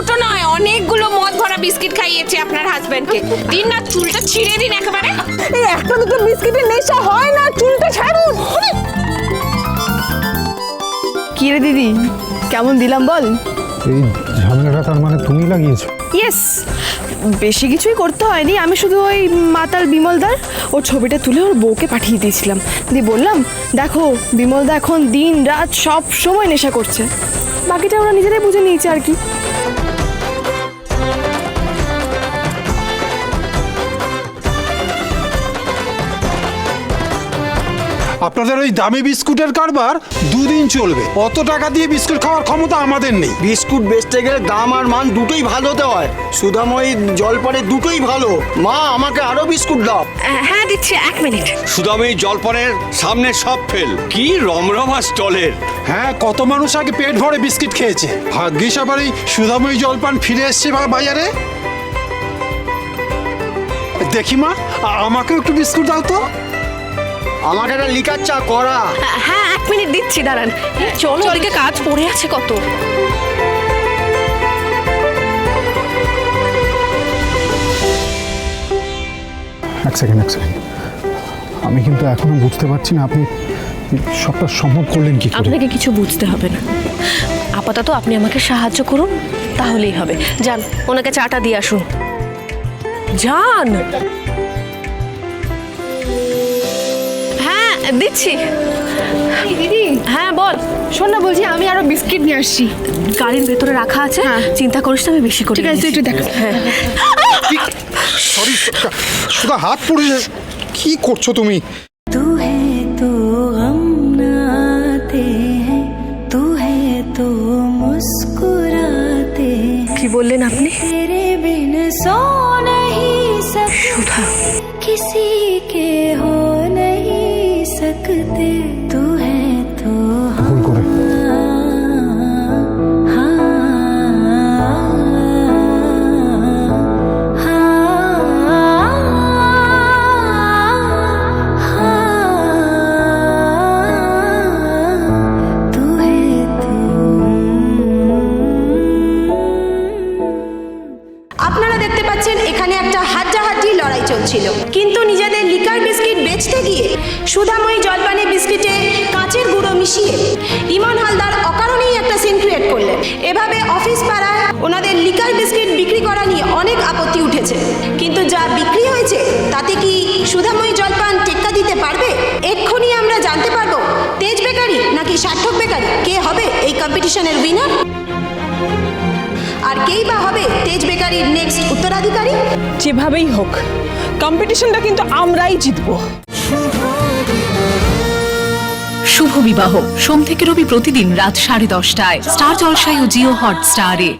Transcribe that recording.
দুটো নয় অনেকগুলো মদ ভরা বিস্কিট খাইয়েছে আপনার হাজবেন্ডকে দিন না চুলটা ছিঁড়ে দিন একেবারে। এই একটা দুটো বিস্কিটের নেশা হয় না চুলটা ছাড়ুন। কি রে দিদি? কেমন দিলাম বল? এই ঝামেলাটা তার মানে তুমি লাগিয়েছো? ইয়েস বেশি কিছুই করতে হয়নি। আমি শুধু ওই মাতাল বিমলদার ওর ছবিটা তুলে ওর বউকে পাঠিয়ে দিয়েছিলাম। দিয়ে বললাম দেখো বিমলদা এখন দিন রাত সব সময় নেশা করছে। বাকিটা ওরা নিজেরাই বুঝে নিয়েছে আর কি। আপনাদের ওই দামি বিস্কুটের কারবার দুদিন চলবে। অত টাকা দিয়ে বিস্কুট খাওয়ার ক্ষমতা আমাদের নেই। বিস্কুট বেচতে গেলে দাম আর মান দুটোই ভালো হতে হয়। সুধাময়ী জলপরে দুটোই ভালো। মা আমাকে আরও বিস্কুট দাও। হ্যাঁ দিচ্ছি এক মিনিট। সুদামী জলপনের সামনে সব ফেল। কি রমরমা স্টলের। হ্যাঁ কত মানুষ আগে পেট ভরে বিস্কিট খেয়েছে। ভাগ্যিস আবার এই সুধাময়ী জলপান ফিরে এসছে বা- বাজারে। দেখি মা আ- আমাকেও একটু বিস্কুট দাও তো। আমাকে একটা লিকার চা করা। হ্যাঁ এক মিনিট দিচ্ছি দাঁড়ান। এই চলো ওদিকে কাজ পড়ে আছে কত। এক সেকেন্ড এক সেকেন্ড আমি কিন্তু এখনও বুঝতে পারছি না আপনি সবটা সম্ভব করলেন কি আপনাকে কিছু বুঝতে হবে না। আপাতত আপনি আমাকে সাহায্য করুন তাহলেই হবে। যান ওনাকে চাটা দিয়ে আসুন। যান! দিচ্ছি দিদি হ্যাঁ বল শোন না বলছি আমি আরো বিস্কিট নিয়ে আসছি গাড়ির ভেতরে রাখা আছে হ্যাঁ। চিন্তা করিস না আমি বেশি করে ঠিক আছে তুই একটু দেখ সরি সুধা হাত পড়ে যায়। কি করছো তুমি तू है तो गम न आते हैं तू है तो मुस्कुराते हैं কি বললেন আপনি तेरे बिन सो नहीं सकते किसी के পাচ্ছেন এখানে একটা হাড্ডাহাড্ডি লড়াই চলছিল। কিন্তু নিজেদের লিকার বিস্কিট বেচতে গিয়ে সুধাময়ী জলপানি বিস্কিটে কাঁচের গুঁড়ো মিশিয়ে ইমন হালদার অকারণেই একটা সিন ক্রিয়েট করলেন। এভাবে অফিস পাড়ায় ওনাদের লিকার বিস্কিট বিক্রি করা নিয়ে অনেক আপত্তি উঠেছে। কিন্তু যা বিক্রি হয়েছে, তাতে কি সুধাময়ী জলপান টেক্কা দিতে পারবে? এক্ষুনি আমরা জানতে পারব, তেজ বেকারি নাকি সার্থক বেকারি? কে হবে এই কম্পিটিশনের উইনার আর কেই বা হবে তেজ বেকারির নেক্সট উত্তরাধিকারী যেভাবেই হোক কম্পিটিশনটা কিন্তু আমরাই জিতব। শুভ বিবাহ। সোম থেকে রবি প্রতিদিন রাত সাড়ে দশটায়। স্টার জলসায় ও জিও হট স্টারে